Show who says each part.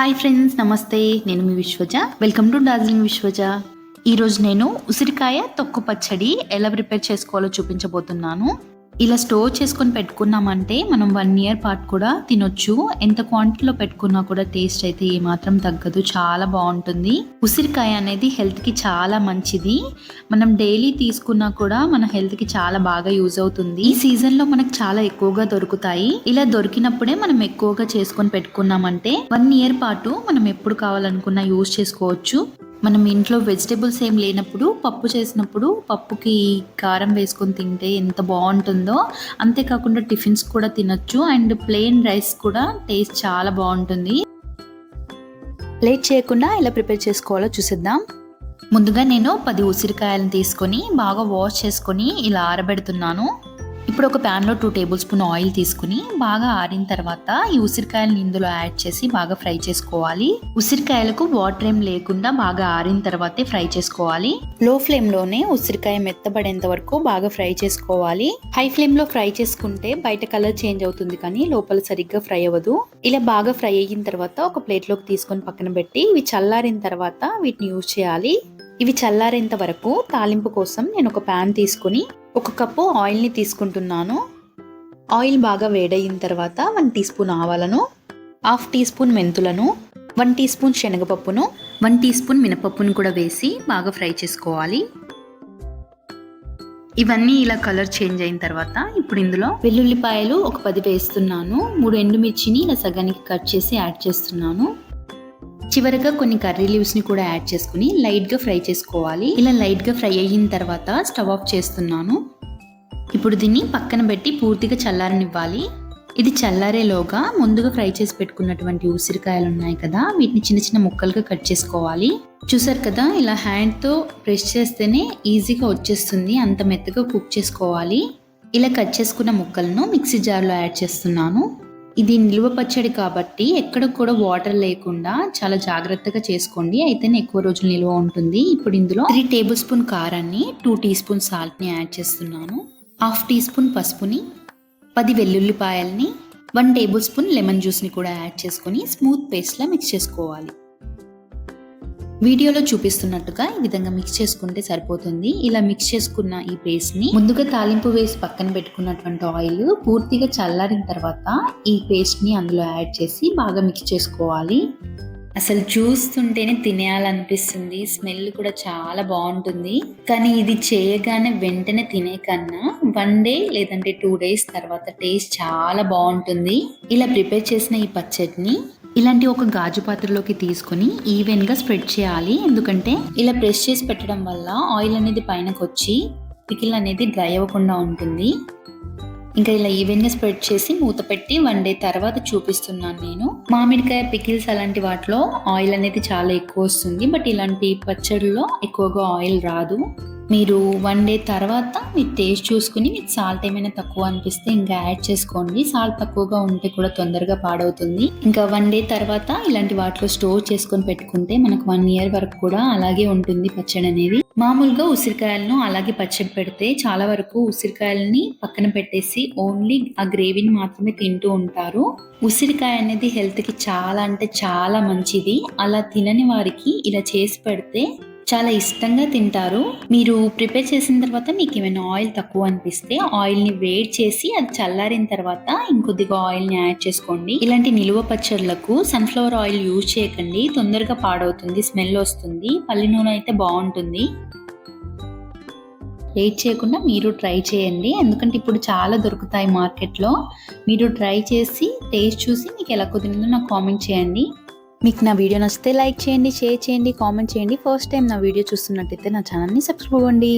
Speaker 1: Hi friends నమస్తే. నేను మీ విశ్వజ. Welcome to Darjeeling Vishwaja. ఈరోజు నేను ఉసిరికాయ తొక్కు పచ్చడి ఎలా ప్రిపేర్ చేసుకోవాలో చూపించబోతున్నాను. ఇలా స్టోర్ చేసుకొని పెట్టుకున్నామంటే మనం వన్ ఇయర్ పాటు కూడా తినొచ్చు. ఎంత క్వాంటిటీలో పెట్టుకున్నా కూడా టేస్ట్ అయితే ఏమాత్రం తగ్గదు. చాలా బాగుంటుంది. ఉసిరికాయ అనేది హెల్త్కి చాలా మంచిది. మనం డైలీ తీసుకున్నా కూడా మన హెల్త్కి చాలా బాగా యూజ్ అవుతుంది. ఈ సీజన్లో మనకు చాలా ఎక్కువగా దొరుకుతాయి. ఇలా దొరికినప్పుడే మనం ఎక్కువగా చేసుకొని పెట్టుకున్నామంటే వన్ ఇయర్ పాటు మనం ఎప్పుడు కావాలనుకున్నా యూజ్ చేసుకోవచ్చు. మనం ఇంట్లో వెజిటేబుల్స్ ఏం లేనప్పుడు పప్పు చేసినప్పుడు పప్పుకి కారం వేసుకొని తింటే ఎంత బాగుంటుందో అంతేకాకుండా టిఫిన్స్ కూడా తినొచ్చు అండ్ ప్లెయిన్ రైస్ కూడా టేస్ట్ చాలా బాగుంటుంది. లేట్ చేయకుండా ఎలా ప్రిపేర్ చేసుకోవాలో చూసిద్దాం. ముందుగా నేను పది ఉసిరికాయలను తీసుకొని బాగా వాష్ చేసుకొని ఇలా ఆరబెడుతున్నాను. ఇప్పుడు ఒక ప్యాన్లో టూ టేబుల్ స్పూన్ ఆయిల్ తీసుకుని బాగా ఆరిన తర్వాత ఈ ఉసిరికాయలను ఇందులో యాడ్ చేసి బాగా ఫ్రై చేసుకోవాలి. ఉసిరికాయలకు వాటర్ ఏం లేకుండా బాగా ఆరిన తర్వాతే ఫ్రై చేసుకోవాలి. లో ఫ్లేమ్లోనే ఉసిరికాయ మెత్తబడేంత వరకు బాగా ఫ్రై చేసుకోవాలి. హై ఫ్లేమ్లో ఫ్రై చేసుకుంటే బయట కలర్ చేంజ్ అవుతుంది కానీ లోపల సరిగ్గా ఫ్రై అవ్వదు. ఇలా బాగా ఫ్రై అయిన తర్వాత ఒక ప్లేట్లోకి తీసుకొని పక్కన పెట్టి ఇవి చల్లారిన తర్వాత వీటిని యూజ్ చేయాలి. ఇవి చల్లారేంత వరకు తాలింపు కోసం నేను ఒక ప్యాన్ తీసుకుని ఒక కప్పు ఆయిల్ని తీసుకుంటున్నాను. ఆయిల్ బాగా వేడయిన తర్వాత వన్ టీ స్పూన్ ఆవాలను హాఫ్ టీ స్పూన్ మెంతులను వన్ టీ స్పూన్ శనగపప్పును వన్ టీ స్పూన్ మినపప్పును కూడా వేసి బాగా ఫ్రై చేసుకోవాలి. ఇవన్నీ ఇలా కలర్ చేంజ్ అయిన తర్వాత ఇప్పుడు ఇందులో వెల్లుల్లిపాయలు ఒక పది వేస్తున్నాను. మూడు ఎండుమిర్చిని ఇలా సగానికి కట్ చేసి యాడ్ చేస్తున్నాను. చివరగా కొన్ని కర్రీ లీవ్స్ని కూడా యాడ్ చేసుకుని లైట్గా ఫ్రై చేసుకోవాలి. ఇలా లైట్గా ఫ్రై అయిన తర్వాత స్టవ్ ఆఫ్ చేస్తున్నాను. ఇప్పుడు దీన్ని పక్కన పెట్టి పూర్తిగా చల్లారనివ్వాలి. ఇది చల్లారేలోగా ముందుగా ఫ్రై చేసి పెట్టుకున్నటువంటి ఉసిరికాయలు ఉన్నాయి కదా వీటిని చిన్న చిన్న ముక్కలుగా కట్ చేసుకోవాలి. చూసారు కదా ఇలా హ్యాండ్తో ప్రెస్ చేస్తేనే ఈజీగా వచ్చేస్తుంది. అంత మెత్తగా కుక్ చేసుకోవాలి. ఇలా కట్ చేసుకున్న ముక్కలను మిక్సీ జార్లో యాడ్ చేస్తున్నాను. ఇది నిల్వ పచ్చడి కాబట్టి ఎక్కడ కూడా వాటర్ లేకుండా చాలా జాగ్రత్తగా చేసుకోండి. అయితేనే ఎక్కువ రోజులు నిల్వ ఉంటుంది. ఇప్పుడు ఇందులో త్రీ టేబుల్ స్పూన్ కారాన్ని టూ టీ స్పూన్ సాల్ట్ని యాడ్ చేస్తున్నాను. హాఫ్ టీ స్పూన్ పసుపుని పది వెల్లుల్లిపాయల్ని వన్ టేబుల్ స్పూన్ లెమన్ జ్యూస్ని కూడా యాడ్ చేసుకొని స్మూత్ పేస్ట్లా మిక్స్ చేసుకోవాలి. వీడియోలో చూపిస్తున్నట్టుగా ఈ విధంగా మిక్స్ చేసుకుంటే సరిపోతుంది. ఇలా మిక్స్ చేసుకున్న ఈ పేస్ట్ని ముందుగా తాలింపు వేసి పక్కన పెట్టుకున్నటువంటి ఆయిల్ పూర్తిగా చల్లారిన తర్వాత ఈ పేస్ట్ని అందులో యాడ్ చేసి బాగా మిక్స్ చేసుకోవాలి. అసలు చూస్తుంటేనే తినేయాలనిపిస్తుంది. స్మెల్ కూడా చాలా బాగుంటుంది. కానీ ఇది చేయగానే వెంటనే తినే కన్నా వన్ డే లేదంటే టూ డేస్ తర్వాత టేస్ట్ చాలా బాగుంటుంది. ఇలా ప్రిపేర్ చేసిన ఈ పచ్చడిని ఇలాంటి ఒక గాజు పాత్రలోకి తీసుకొని ఈవెన్గా స్ప్రెడ్ చేయాలి. ఎందుకంటే ఇలా ప్రెస్ చేసి పెట్టడం వల్ల ఆయిల్ అనేది పైనకు వచ్చి పికిల్ అనేది డ్రై అవ్వకుండా ఉంటుంది. ఇంకా ఇలా ఈవెన్గా స్ప్రెడ్ చేసి మూత పెట్టి వన్ డే తర్వాత చూపిస్తున్నాను నేను. మామిడికాయ పికిల్స్ అలాంటి వాటిలో ఆయిల్ అనేది చాలా ఎక్కువ వస్తుంది. బట్ ఇలాంటి పచ్చడిలో ఎక్కువగా ఆయిల్ రాదు. మీరు వన్ డే తర్వాత మీరు టేస్ట్ చూసుకుని మీకు సాల్ట్ ఏమైనా తక్కువ అనిపిస్తే ఇంకా యాడ్ చేసుకోండి. సాల్ట్ తక్కువగా ఉంటే కూడా తొందరగా పాడవుతుంది. ఇంకా వన్ డే తర్వాత ఇలాంటి వాటిలో స్టోర్ చేసుకొని పెట్టుకుంటే మనకు వన్ ఇయర్ వరకు కూడా అలాగే ఉంటుంది పచ్చడి అనేది. మామూలుగా ఉసిరికాయలను అలాగే పచ్చడి పెడితే చాలా వరకు ఉసిరికాయలని పక్కన పెట్టేసి ఓన్లీ ఆ గ్రేవీని మాత్రమే తింటూ ఉంటారు. ఉసిరికాయ అనేది హెల్త్కి చాలా అంటే చాలా మంచిది. అలా తినని వారికి ఇలా చేసి పెడితే చాలా ఇష్టంగా తింటారు. మీరు ప్రిపేర్ చేసిన తర్వాత మీకు ఏమైనా ఆయిల్ తక్కువ అనిపిస్తే ఆయిల్ని వేడి చేసి అది చల్లారిన తర్వాత ఇంకొద్దిగా ఆయిల్ని యాడ్ చేసుకోండి. ఇలాంటి నిలువ పచ్చళ్ళకు సన్ఫ్లవర్ ఆయిల్ యూజ్ చేయకండి. తొందరగా పాడవుతుంది స్మెల్ వస్తుంది పల్లి నూనె అయితే బాగుంటుంది. లేట్ చేయకుండా మీరు ట్రై చేయండి. ఎందుకంటే ఇప్పుడు చాలా దొరుకుతాయి మార్కెట్లో. మీరు ట్రై చేసి టేస్ట్ చూసి మీకు ఎలా కుదిరిందో నాకు కామెంట్ చేయండి. మీకు నా వీడియో నచ్చితే లైక్ చేయండి షేర్ చేయండి కామెంట్ చేయండి. ఫస్ట్ టైం నా వీడియో చూస్తున్నట్టయితే నా ఛానల్ని సబ్స్క్రైబ్ అవ్వండి.